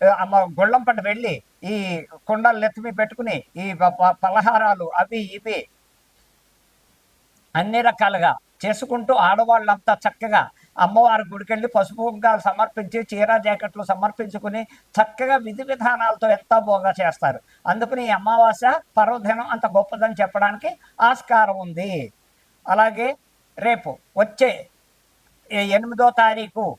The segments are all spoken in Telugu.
ఆ, అమ్మ వెళ్ళి ఈ కుండలు నెత్తిమి పెట్టుకుని ఈ ప- పలహారాలు అవి ఇవి అన్ని రకాలుగా చేసుకుంటూ ఆడవాళ్ళంతా చక్కగా అమ్మవారి గుడికెళ్ళి పసుపు కుంకాలు సమర్పించి చీర జాకెట్లు సమర్పించుకుని చక్కగా విధి విధానాలతో ఎంతో బోగా చేస్తారు. అందుకని ఈ అమావాస్య పర్వదినం అంత గొప్పదని చెప్పడానికి ఆస్కారం ఉంది. అలాగే రేపు వచ్చే ఎనిమిదో తారీఖు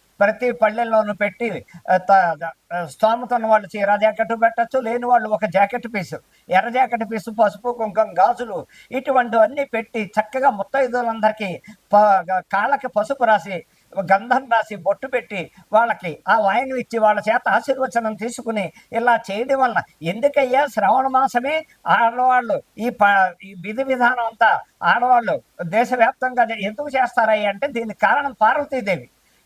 ప్రతి పల్లెల్లోనూ పెట్టి స్తోమత ఉన్న వాళ్ళు చీర జాకెట్ పెట్టచ్చు లేని వాళ్ళు ఒక జాకెట్ పీసు. ఎర్ర జాకెట్ పీసు పసుపు కుంకం గాజులు ఇటువంటివన్నీ పెట్టి చక్కగా ముత్తైదులందరికీ ప- కాళ్ళకి పసుపు రాసి గంధం రాసి బొట్టు పెట్టి వాళ్ళకి ఆ వాయినం ఇచ్చి వాళ్ళ చేత ఆశీర్వచనం తీసుకుని ఇలా చేయడం వలన ఎందుకయ్యా శ్రావణ మాసమే? ఆడవాళ్ళు ఈ ప ఈ విధి విధానం అంతా ఆడవాళ్ళు దేశవ్యాప్తంగా ఎందుకు చేస్తారయ్యా అంటే దీనికి కారణం పార్వతీదేవి.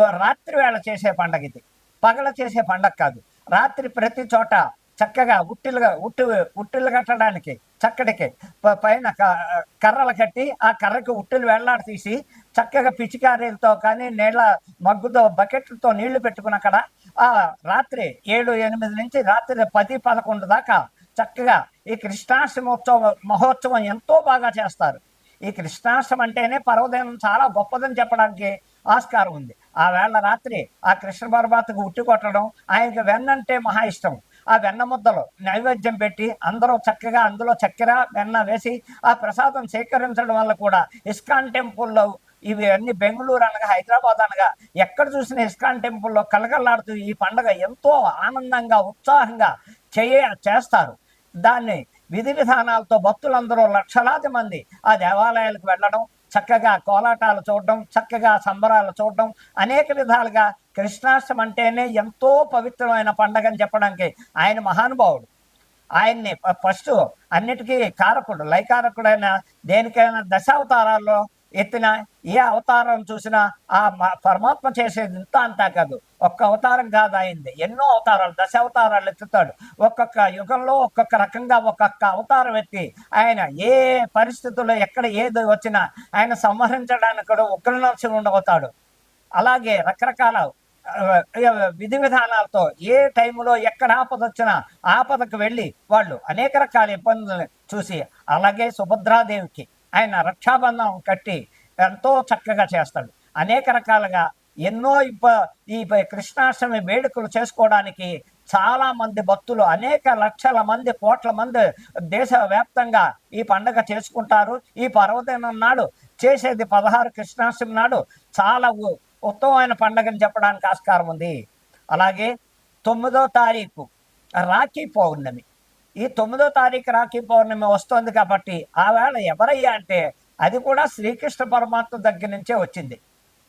రాత్రి వేళ చేసే పండగ ఇది. పగల చేసే పండగ కాదు. రాత్రి ప్రతి చోట చక్కగా ఉట్టిలుగా ఉట్టి ఉట్టిలు కట్టడానికి చక్కటికి పైన క- కర్రలు కట్టి ఆ కర్రకి ఉట్టిలు వేళ్ళాడి తీసి చక్కగా పిచికారీలతో కానీ నీళ్ళ మగ్గుతో బకెట్లతో నీళ్ళు పెట్టుకుని అక్కడ ఆ రాత్రి ఏడు ఎనిమిది నుంచి రాత్రి పది పదకొండు దాకా చక్కగా ఈ కృష్ణాష్టమోత్సవ మహోత్సవం ఎంతో బాగా చేస్తారు. ఈ కృష్ణాష్టం అంటేనే పర్వదినం చాలా గొప్పదని చెప్పడానికి ఆస్కారం ఉంది. ఆ వేళ రాత్రి ఆ కృష్ణ పరమాత్మకు ఉట్టి కొట్టడం ఆయనకి వెన్న అంటే మహా ఇష్టం. ఆ వెన్న ముద్దలు నైవేద్యం పెట్టి అందరూ చక్కగా అందులో చక్కెర వెన్న వేసి ఆ ప్రసాదం సేకరించడం వల్ల కూడా ఇస్కాన్ టెంపుల్లో ఇవి అన్ని బెంగళూరు అనగా హైదరాబాద్ అనగా ఎక్కడ చూసిన ఇస్కాన్ టెంపుల్లో కలకల్లాడుతూ ఈ పండగ ఎంతో ఆనందంగా ఉత్సాహంగా చేయ చేస్తారు. దాన్ని విధి విధానాలతో భక్తులందరూ లక్షలాది మంది ఆ దేవాలయాలకు వెళ్ళడం చక్కగా కోలాటాలు చూడడం చక్కగా సంబరాలు చూడడం అనేక విధాలుగా కృష్ణాష్టమి అంటేనే ఎంతో పవిత్రమైన పండగ అని చెప్పడానికి ఆయన మహానుభావుడు. ఆయన్ని ఫస్ట్ అన్నిటికీ కారకుడు లైకారకుడైన దేనికైనా దశావతారాల్లో ఎత్తిన ఏ అవతారం చూసినా ఆ పరమాత్మ చేసేది ఇంత అంతా కాదు. ఒక్క అవతారం కాదు అయింది ఎన్నో అవతారాలు దశ అవతారాలు ఎత్తుతాడు. ఒక్కొక్క యుగంలో ఒక్కొక్క రకంగా ఒక్కొక్క అవతారం ఎత్తి ఆయన ఏ పరిస్థితుల్లో ఎక్కడ ఏది వచ్చినా ఆయన సంహరించడానికి కూడా ఉగ్ర నరసింహుడు అలాగే రకరకాల విధి విధానాలతో ఏ టైంలో ఎక్కడ ఆపద వచ్చినా ఆపదకు వెళ్ళి వాళ్ళు అనేక రకాల ఇబ్బందులు చూసి అలాగే సుభద్రాదేవికి ఆయన రక్షాబంధం కట్టి ఎంతో చక్కగా చేస్తాడు. అనేక రకాలుగా ఎన్నో ఇబ్బ ఈ కృష్ణాష్టమి వేడుకలు చేసుకోవడానికి చాలా మంది భక్తులు అనేక లక్షల మంది కోట్ల మంది దేశవ్యాప్తంగా ఈ పండగ చేసుకుంటారు. ఈ పర్వదినం నాడు చేసేది పదహారు కృష్ణాష్టమి నాడు చాలా ఉ- ఉత్తమమైన పండగని చెప్పడానికి ఆస్కారం ఉంది. అలాగే తొమ్మిదో తారీఖు రాఖీ పౌర్ణమి. ఈ తొమ్మిదో తారీఖు రాఖీ పౌర్ణమి వస్తుంది కాబట్టి ఆ వేళ ఎవరయ్యా అంటే అది కూడా శ్రీకృష్ణ పరమాత్మ దగ్గర నుంచే వచ్చింది.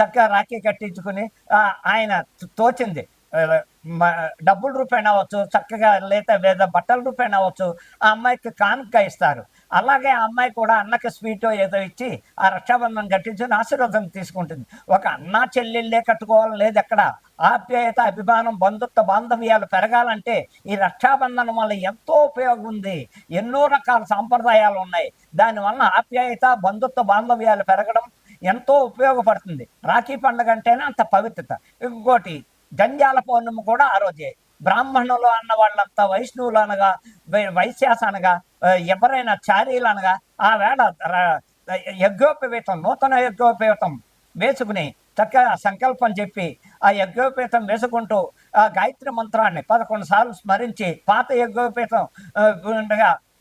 చక్కగా రాఖీ కట్టించుకుని ఆయన తోచింది. డబ్బుల రూపాయన అవ్వచ్చు చక్కగా లేదా లేదా బట్టల రూపాయన అవ్వచ్చు ఆ అమ్మాయికి కానుక ఇస్తారు. అలాగే ఆ అమ్మాయి కూడా అన్నకి స్వీటో ఏదో ఇచ్చి ఆ రక్షాబంధనం కట్టించుకుని ఆశీర్వాదం తీసుకుంటుంది. ఒక అన్న చెల్లెళ్ళే కట్టుకోవాలని లేదు ఎక్కడ? ఆప్యాయత అభిమానం బంధుత్వ బాంధవ్యాలు పెరగాలంటే ఈ రక్షాబంధనం వల్ల ఎంతో ఉపయోగం ఉంది. ఎన్నో రకాల సాంప్రదాయాలు ఉన్నాయి. దానివల్ల ఆప్యాయత బంధుత్వ బాంధవ్యాలు పెరగడం ఎంతో ఉపయోగపడుతుంది. రాఖీ పండుగ అంటేనే అంత పవిత్రత. ఇంకోటి జంజాల పౌర్ణమి కూడా ఆ రోజే. బ్రాహ్మణులు అన్న వాళ్ళంతా వైష్ణవులు అనగా వైశ్యాస అనగా ఎవరైనా చారీలు అనగా ఆ వేళ యజ్ఞోపవీతం యజ్ఞోపవేతం నూతన యజ్ఞోపవీతం వేసుకుని చక్కగా సంకల్పం చెప్పి ఆ యజ్ఞోపేతం వేసుకుంటూ ఆ గాయత్రి మంత్రాన్ని పదకొండు సార్లు స్మరించి పాత యజ్ఞోపేతం ఉండగా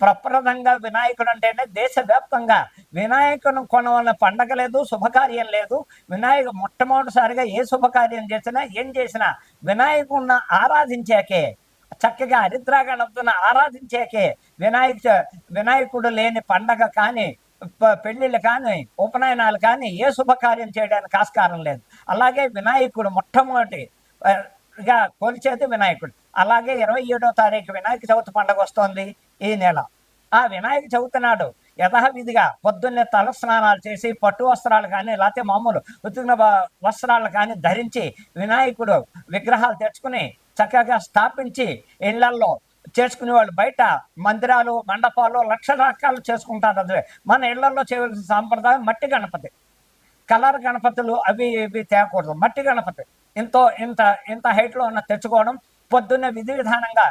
ప్రప్రదంగా వినాయకుడు అంటేనే దేశవ్యాప్తంగా వినాయకుని కొనవలన పండగ లేదు శుభకార్యం లేదు. వినాయక మొట్టమొదటిసారిగా ఏ శుభకార్యం చేసినా ఏం చేసినా వినాయకుడిని ఆరాధించాకే చక్కగా హరిద్రాగణపుని ఆరాధించాకే వినాయక వినాయకుడు లేని పండగ కానీ పెళ్ళిళ్ళు పెళ్ళిళ్ళు కానీ ఉపనయనాలు కానీ ఏ శుభకార్యం చేయడానికి ఆస్కారం లేదు. అలాగే వినాయకుడు మొట్టమొదటిగా కొలిచేది వినాయకుడు. అలాగే ఇరవై ఏడో తారీఖు వినాయక చవితి పండుగ వస్తోంది ఈ నెల. ఆ వినాయక చవితి నాడు యథావిధిగా పొద్దున్నే తల స్నానాలు చేసి పట్టు వస్త్రాలు కానీ లేకపోతే మామూలు ఉతికిన వస్త్రాలు కానీ ధరించి వినాయకుడు విగ్రహాలు తెచ్చుకుని చక్కగా స్థాపించి ఇళ్ళల్లో చేసుకునే వాళ్ళు బయట మందిరాలు మండపాలు లక్ష రకాలు చేసుకుంటారు అదే. మన ఇళ్ళలో చేయవలసిన సాంప్రదాయం మట్టి గణపతి. కలర్ గణపతులు అవి ఇవి తేకూడదు మట్టి గణపతి. ఎంతో ఇంత ఇంత హైట్లో ఉన్న తెచ్చుకోవడం పొద్దున్నే విధి విధానంగా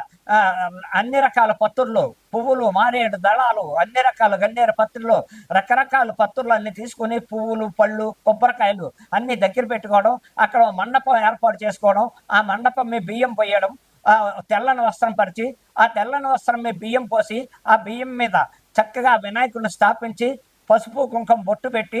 అన్ని రకాల పత్రులు పువ్వులు మారేడు దళాలు అన్ని రకాల గన్నేరు పత్రులు రకరకాల పత్రులు అన్ని తీసుకుని పువ్వులు పళ్ళు కొబ్బరికాయలు అన్ని దగ్గర పెట్టుకోవడం అక్కడ మండపం ఏర్పాటు చేసుకోవడం ఆ మండపం మీ బియ్యం పోయడం ఆ తెల్లని వస్త్రం పరిచి ఆ తెల్లని వస్త్రం మీద బియ్యం పోసి ఆ బియ్యం మీద చక్కగా వినాయకుడిని స్థాపించి పసుపు కుంకుమ బొట్టు పెట్టి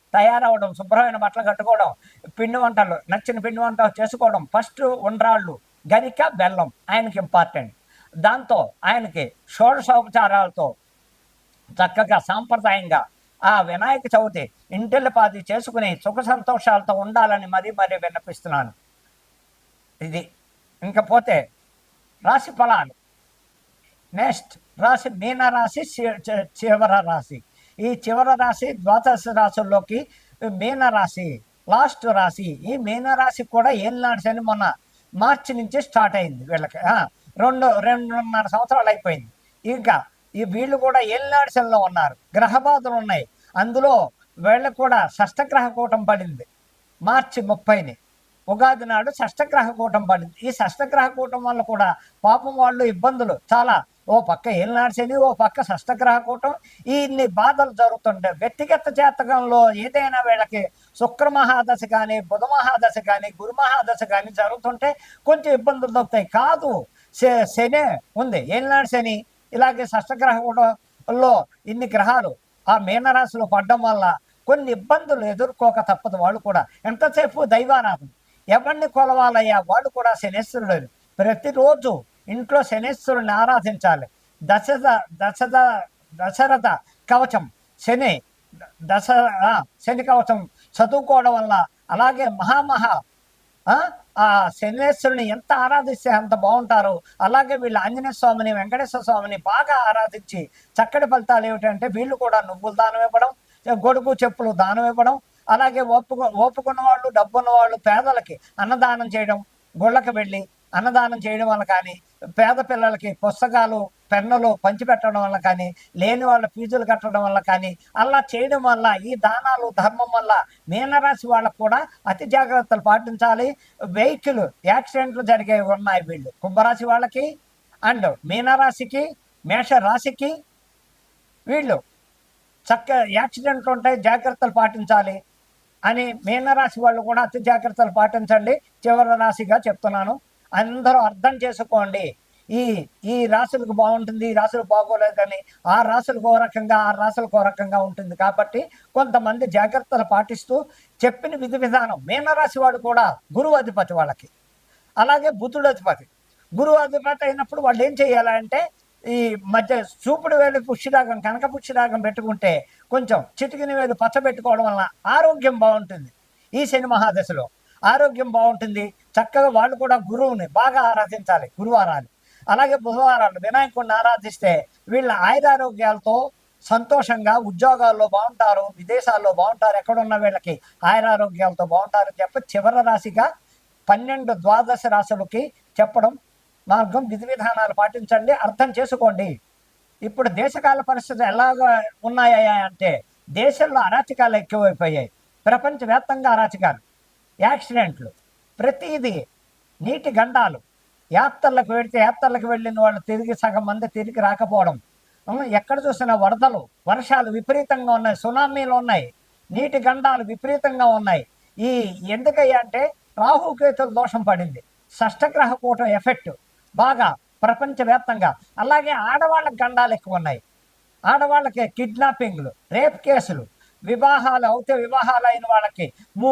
తయారవడం శుభ్రమైన బట్టలు కట్టుకోవడం పిండి వంటలు నచ్చిన పిండి వంటలు చేసుకోవడం. ఫస్ట్ ఉండ్రాళ్ళు గరిక బెల్లం ఆయనకి ఇంపార్టెంట్ దాంతో ఆయనకి షోడశోపచారాలతో చక్కగా సాంప్రదాయంగా ఆ వినాయక చవితి ఇంటిల్లిపాది చేసుకుని సుఖ సంతోషాలతో ఉండాలని మరీ మరీ విన్నపిస్తున్నాను. ఇది ఇంకపోతే రాశి ఫలాలు. నెక్స్ట్ రాశి మీన రాశి చివర రాశి. ఈ చివర రాశి ద్వాదశ రాశుల్లోకి మీన రాశి లాస్ట్ రాశి. ఈ మీన రాశి కూడా ఏం అని మొన్న మార్చి నుంచి స్టార్ట్ అయింది వీళ్ళకి. రెండు రెండున్నర సంవత్సరాలు అయిపోయింది. ఇంకా ఈ వీళ్ళు కూడా ఏళ్ళనాడు ఉన్నారు? ఉన్నారు గ్రహబాధలు ఉన్నాయి. అందులో వీళ్ళకు కూడా షష్టగ్రహ కూటం పడింది. మార్చి ముప్పైని. ఉగాది నాడు షష్టగ్రహ కూటం పడింది. ఈ షష్టగ్రహ కూటం వల్ల కూడా పాపం వాళ్ళు ఇబ్బందులు. చాలా ఓ పక్క ఏలినాడు శని ఓ పక్క షష్టగ్రహ కూటం. ఈ ఇన్ని బాధలు జరుగుతుంటాయి వ్యక్తిగత జాతకంలో ఏదైనా వీళ్ళకి శుక్ర మహాదశ కానీ బుధ మహాదశ కానీ గురు మహాదశ కానీ జరుగుతుంటే కొంచెం ఇబ్బందులు దొరుకుతాయి కాదు శని శనే ఉంది. ఏలినాడు శని ఇలాగే షష్టగ్రహకూటంలో ఇన్ని గ్రహాలు ఆ మీనరాశిలో పడ్డం వల్ల కొన్ని ఇబ్బందులు ఎదుర్కోక తప్పదు వాళ్ళు కూడా. ఎంతసేపు దైవారాధన. ఎవరిని కొలవాలయ్యా? వాళ్ళు కూడా శనేశ్వరుడు ప్రతిరోజు ఇంట్లో శనేశ్వరుని ఆరాధించాలి. దశద దశద దశరథ కవచం శని దశ శని కవచం చదువుకోవడం వల్ల అలాగే మహామహా ఆ, ఆ శనేశ్వరుని ఎంత ఆరాధిస్తే అంత బాగుంటారు. అలాగే వీళ్ళు ఆంజనేయ స్వామిని వెంకటేశ్వర స్వామిని బాగా ఆరాధించి చక్కటి ఫలితాలు ఏమిటంటే వీళ్ళు కూడా నువ్వులు దానం ఇవ్వడం గొడుగు చెప్పులు దానం ఇవ్వడం అలాగే ఓపుకు ఓపుకున్న వాళ్ళు డబ్బున్న వాళ్ళు పేదలకి అన్నదానం చేయడం గుళ్ళకి వెళ్ళి అన్నదానం చేయడం వల్ల కానీ పేద పిల్లలకి పుస్తకాలు పెన్నులు పంచిపెట్టడం వల్ల కానీ లేని వాళ్ళ ఫీజులు కట్టడం వల్ల కానీ అలా చేయడం వల్ల ఈ దానాలు ధర్మం వల్ల మీనరాశి వాళ్ళకు కూడా అతి జాగ్రత్తలు పాటించాలి. వెహికల్ యాక్సిడెంట్లు జరిగే ఉన్నాయి వీళ్ళు. కుంభరాశి వాళ్ళకి అండ్ మీనరాశికి మేష రాశికి వీళ్ళు చక్క యాక్సిడెంట్లు ఉంటాయి జాగ్రత్తలు పాటించాలి అని మీనరాశి వాళ్ళు కూడా అతి జాగ్రత్తలు పాటించండి. చివరి రాశిగా చెప్తున్నాను. అందరూ అర్థం చేసుకోండి. ఈ ఈ రాశులకు బాగుంటుంది ఈ రాశులు కానీ ఆ రాసులకు ఓ రకంగా ఆ రాసులకు ఓ రకంగా ఉంటుంది కాబట్టి కొంతమంది జాగ్రత్తలు పాటిస్తూ చెప్పిన విధి విధానం మీనరాశి వాడు కూడా గురువు అధిపతి వాళ్ళకి. అలాగే బుద్ధుడు అధిపతి. గురువు అధిపతి అయినప్పుడు వాళ్ళు ఏం చేయాలంటే ఈ మధ్య చూపుడు వేలు పుష్టిరాగం కనక పుష్టిరాగం పెట్టుకుంటే కొంచెం చిటికిన వేలు పచ్చ పెట్టుకోవడం వలన ఆరోగ్యం బాగుంటుంది ఈ శని మహాదశలో. ఆరోగ్యం బాగుంటుంది. చక్కగా వాళ్ళు కూడా గురువుని బాగా ఆరాధించాలి గురువారాలు. అలాగే బుధవారాలు వినాయకుడిని ఆరాధిస్తే వీళ్ళ ఆయురారోగ్యాలతో సంతోషంగా ఉద్యోగాల్లో బాగుంటారు విదేశాల్లో బాగుంటారు ఎక్కడున్న వీళ్ళకి ఆయురారోగ్యాలతో బాగుంటారు అని చెప్పి చివరి రాశిగా పన్నెండు ద్వాదశ రాశులకి చెప్పడం మార్గం విధి విధానాలు పాటించండి. అర్థం చేసుకోండి. ఇప్పుడు దేశకాల పరిస్థితులు ఎలాగ ఉన్నాయా అంటే దేశంలో అరాచకాలు ఎక్కువైపోయాయి. ప్రపంచవ్యాప్తంగా అరాచకాలు. యాక్సిడెంట్లు ప్రతిదీ నీటి గండాలు యాత్రలకు వెడితే యాత్రలకు వెళ్ళిన వాళ్ళు తిరిగి సగం మంది తిరిగి రాకపోవడం. ఎక్కడ చూసినా వరదలు వర్షాలు విపరీతంగా ఉన్నాయి సునామీలు ఉన్నాయి నీటి గండాలు విపరీతంగా ఉన్నాయి. ఈ ఎందుకయ్యా అంటే రాహుకేతుల దోషం పడింది. షష్టగ్రహ కూటం ఎఫెక్ట్ బాగా ప్రపంచవ్యాప్తంగా. అలాగే ఆడవాళ్ళకి గండాలు ఎక్కువ ఉన్నాయి. ఆడవాళ్ళకి కిడ్నాపింగ్లు రేప్ కేసులు వివాహాలు అవుతే వివాహాలు అయిన వాళ్ళకి మూ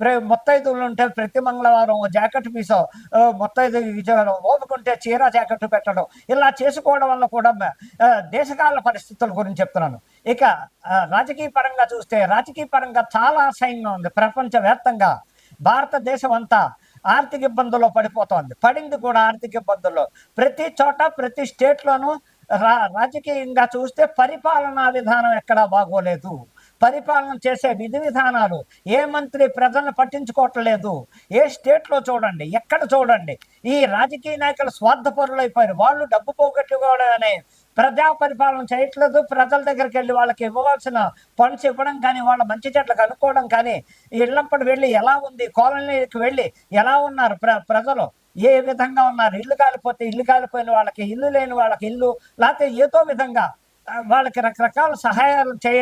ప్ర మొత్తైదులు ఉంటే ప్రతి మంగళవారం ఓ జాకెట్ పీసో మొత్తైదు ఇచ్చడం ఓపుకుంటే చీర జాకెట్ పెట్టడం. ఇలా చేసుకోవడం వల్ల కూడా దేశకాల పరిస్థితుల గురించి చెప్తున్నాను. ఇక రాజకీయ పరంగా చూస్తే రాజకీయ పరంగా చాలా అసహ్యంగా ఉంది ప్రపంచవ్యాప్తంగా. భారతదేశం అంతా ఆర్థిక ఇబ్బందుల్లో పడిపోతోంది. పడింది కూడా ఆర్థిక ఇబ్బందుల్లో. ప్రతి చోట ప్రతి స్టేట్లోనూ రా రాజకీయంగా చూస్తే పరిపాలనా విధానం ఎక్కడా బాగోలేదు. పరిపాలన చేసే విధి విధానాలు ఏ మంత్రి ప్రజలను పట్టించుకోవట్లేదు? ఏ స్టేట్లో చూడండి ఎక్కడ చూడండి? ఈ రాజకీయ నాయకులు స్వార్థపరులైపోయారు. వాళ్ళు డబ్బు పోగొట్టుకోవడమనే ప్రజా పరిపాలన చేయట్లేదు. ప్రజల దగ్గరికి వెళ్ళి వాళ్ళకి ఇవ్వవలసిన ఫండ్స్ ఇవ్వడం కానీ వాళ్ళ మంచి చెట్లు కనుక్కోవడం కానీ ఇళ్ళంపడి వెళ్ళి ఎలా ఉంది? కాలనీకి వెళ్ళి ఎలా ఉన్నారు ప్ర ప్రజలు? ఏ విధంగా ఉన్నారు? ఇల్లు కాలిపోతే ఇల్లు కాలిపోయిన వాళ్ళకి ఇల్లు లేని వాళ్ళకి ఇల్లు లేకపోతే ఏదో విధంగా వాళ్ళకి రకరకాల సహాయాలు చేయ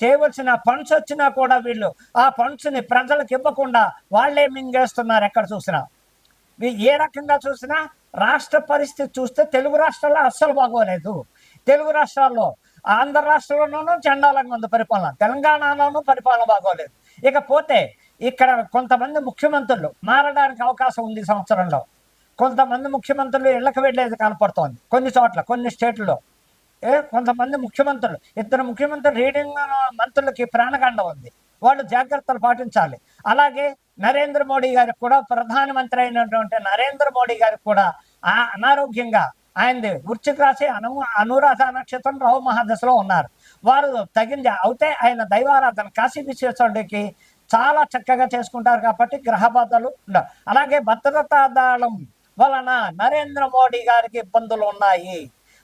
చేయవలసిన ఫండ్స్ వచ్చినా కూడా వీళ్ళు ఆ ఫండ్స్ని ప్రజలకు ఇవ్వకుండా వాళ్ళే మింగేస్తున్నారు ఎక్కడ చూసినా. ఏ రకంగా చూసినా రాష్ట్ర పరిస్థితి చూస్తే తెలుగు రాష్ట్రాల్లో అస్సలు బాగోలేదు. తెలుగు రాష్ట్రాల్లో ఆంధ్ర రాష్ట్రంలోనూ చండాలంగా ఉంది పరిపాలన. తెలంగాణలోనూ పరిపాలన బాగోలేదు. ఇకపోతే ఇక్కడ కొంతమంది ముఖ్యమంత్రులు మారడానికి అవకాశం ఉంది సంవత్సరంలో. కొంతమంది ముఖ్యమంత్రులు ఇళ్ళకి వెళ్ళేది కనపడుతోంది. కొన్ని చోట్ల కొన్ని స్టేట్లలో. కొంతమంది ముఖ్యమంత్రులు. ఇద్దరు ముఖ్యమంత్రులు రీడింగ్ మంత్రులకి ప్రాణగండ ఉంది. వాళ్ళు జాగ్రత్తలు పాటించాలి. అలాగే నరేంద్ర మోడీ గారికి కూడా ప్రధానమంత్రి అయినటువంటి నరేంద్ర మోడీ గారికి కూడా ఆ అనారోగ్యంగా ఆయనది వృశ్చిక రాశి అను అనురాధ నక్షత్రం రావు మహాదశలో ఉన్నారు. వారు తగిన అయితే ఆయన దైవారాధన కాశీ విశ్వేశ్వరుడికి చాలా చక్కగా చేసుకుంటారు కాబట్టి గ్రహ బాధలు ఉండవు అలాగే భద్రతా దళం వలన నరేంద్ర మోడీ గారికి ఇబ్బందులు ఉన్నాయి.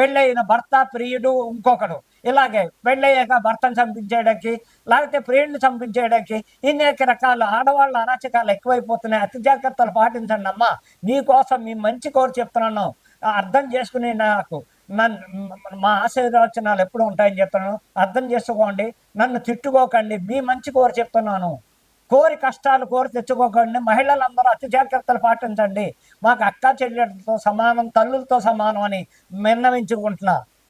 పెళ్ళైన భర్త ప్రియుడు ఇంకొకడు. ఇలాగే పెళ్ళయ్యాక భర్తను చంపించేయడానికి లేకపోతే ప్రియుడిని చంపించేయడానికి ఇన్ని రకాల ఆడవాళ్ళ అరాచకాలు ఎక్కువైపోతున్నాయి. అతి జాగ్రత్తలు పాటించండి అమ్మా. మీకోసం మీ మంచి కోరు చెప్తున్నాను. అర్థం చేసుకుని నాకు నన్ను మా ఆశీర్వచనాలు ఎప్పుడు ఉంటాయని చెప్తున్నాను. అర్థం చేసుకోండి. నన్ను తిట్టుకోకండి. మీ మంచి కోరు చెప్తున్నాను. కోరి కష్టాలు కోరి తెచ్చుకోకండి. మహిళలందరూ అతి జాగ్రత్తలు పాటించండి. మాకు అక్క చెల్లెలతో సమానం తల్లులతో సమానం అని విన్నవించుకుంటున్నా.